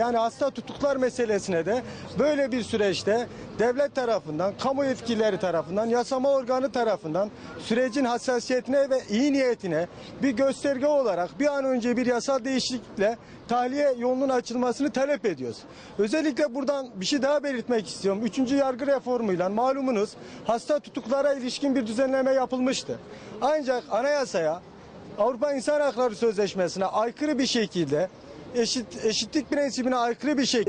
Yani hasta tutuklar meselesine de böyle bir süreçte devlet tarafından, kamu yetkilileri tarafından, yasama organı tarafından sürecin hassasiyetine ve iyi niyetine bir gösterge olarak bir an önce bir yasal değişiklikle tahliye yolunun açılmasını talep ediyoruz. Özellikle buradan bir şey daha belirtmek istiyorum. Üçüncü yargı reformuyla malumunuz hasta tutuklara ilişkin bir düzenleme yapılmıştı. Ancak anayasaya Avrupa İnsan Hakları Sözleşmesi'ne aykırı bir şekilde eşit eşitlik prensibine aykırı bir şey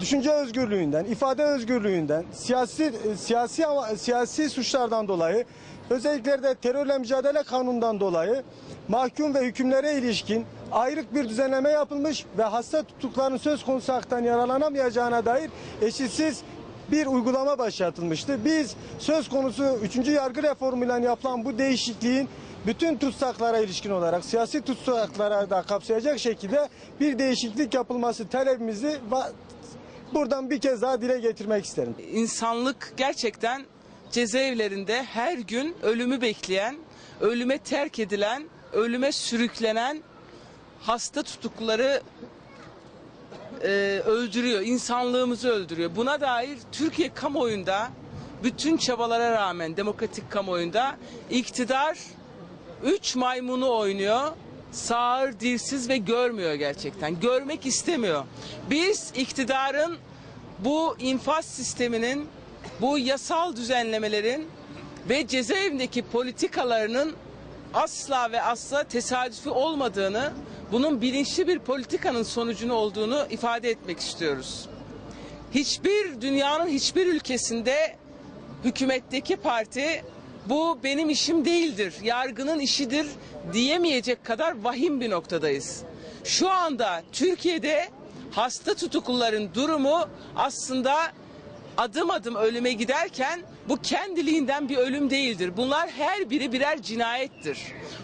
düşünce özgürlüğünden, ifade özgürlüğünden, siyasi siyasi ama siyasi suçlardan dolayı özellikle de terörle mücadele kanunundan dolayı mahkum ve hükümlere ilişkin ayrık bir düzenleme yapılmış ve hasta tutukların söz konusu haktan yararlanamayacağına dair eşitsiz bir uygulama başlatılmıştı. Biz söz konusu 3. yargı reformuyla yapılan bu değişikliğin bütün tutsaklara ilişkin olarak siyasi tutsaklara da kapsayacak şekilde bir değişiklik yapılması talebimizi buradan bir kez daha dile getirmek isterim. İnsanlık gerçekten cezaevlerinde her gün ölümü bekleyen, ölüme terk edilen, ölüme sürüklenen hasta tutukluları e, öldürüyor, insanlığımızı öldürüyor. Buna dair Türkiye kamuoyunda bütün çabalara rağmen demokratik kamuoyunda iktidar üç maymunu oynuyor. Sağır, dilsiz ve görmüyor gerçekten. Görmek istemiyor. Biz iktidarın bu infaz sisteminin, bu yasal düzenlemelerin ve cezaevindeki politikalarının asla ve asla tesadüfi olmadığını, bunun bilinçli bir politikanın sonucunu olduğunu ifade etmek istiyoruz. Hiçbir dünyanın hiçbir ülkesinde hükümetteki parti bu benim işim değildir, yargının işidir diyemeyecek kadar vahim bir noktadayız. Şu anda Türkiye'de hasta tutukluların durumu aslında adım adım ölüme giderken bu kendiliğinden bir ölüm değildir. Bunlar her biri birer cinayettir.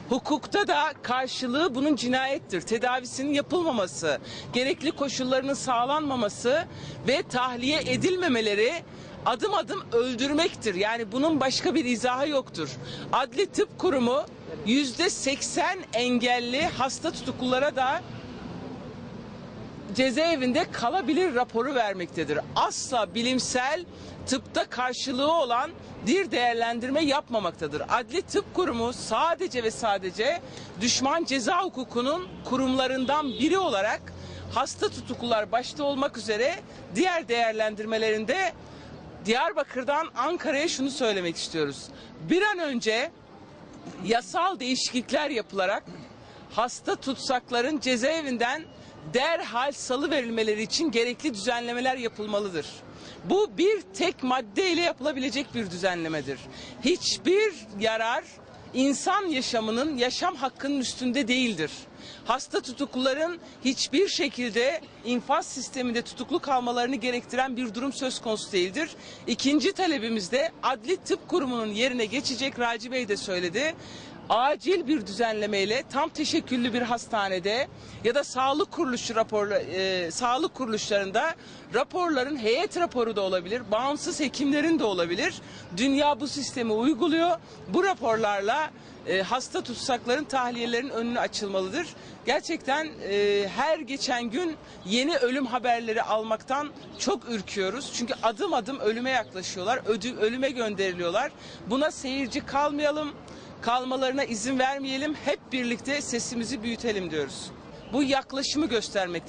Hukukta da karşılığı bunun cinayettir. Tedavisinin yapılmaması, gerekli koşullarının sağlanmaması ve tahliye edilmemeleri adım adım öldürmektir. Yani bunun başka bir izahı yoktur. Adli Tıp Kurumu yüzde seksen engelli hasta tutuklulara da cezaevinde kalabilir raporu vermektedir. Asla bilimsel tıpta karşılığı olan bir değerlendirme yapmamaktadır. Adli Tıp Kurumu sadece ve sadece düşman ceza hukukunun kurumlarından biri olarak hasta tutuklular başta olmak üzere diğer değerlendirmelerinde Diyarbakır'dan Ankara'ya şunu söylemek istiyoruz. Bir an önce yasal değişiklikler yapılarak hasta tutsakların cezaevinden derhal salı verilmeleri için gerekli düzenlemeler yapılmalıdır. Bu bir tek maddeyle yapılabilecek bir düzenlemedir. Hiçbir yarar insan yaşamının, yaşam hakkının üstünde değildir. Hasta tutukluların hiçbir şekilde infaz sisteminde tutuklu kalmalarını gerektiren bir durum söz konusu değildir. İkinci talebimiz de Adli Tıp Kurumu'nun yerine geçecek Raci Bey de söyledi acil bir düzenlemeyle tam teşekküllü bir hastanede ya da sağlık kuruluşu raporla, e, sağlık kuruluşlarında raporların heyet raporu da olabilir, bağımsız hekimlerin de olabilir. Dünya bu sistemi uyguluyor. Bu raporlarla e, hasta tutsakların tahliyelerin önünü açılmalıdır. Gerçekten e, her geçen gün yeni ölüm haberleri almaktan çok ürküyoruz. Çünkü adım adım ölüme yaklaşıyorlar, ödü, ölüme gönderiliyorlar. Buna seyirci kalmayalım kalmalarına izin vermeyelim. Hep birlikte sesimizi büyütelim diyoruz. Bu yaklaşımı göstermektedir.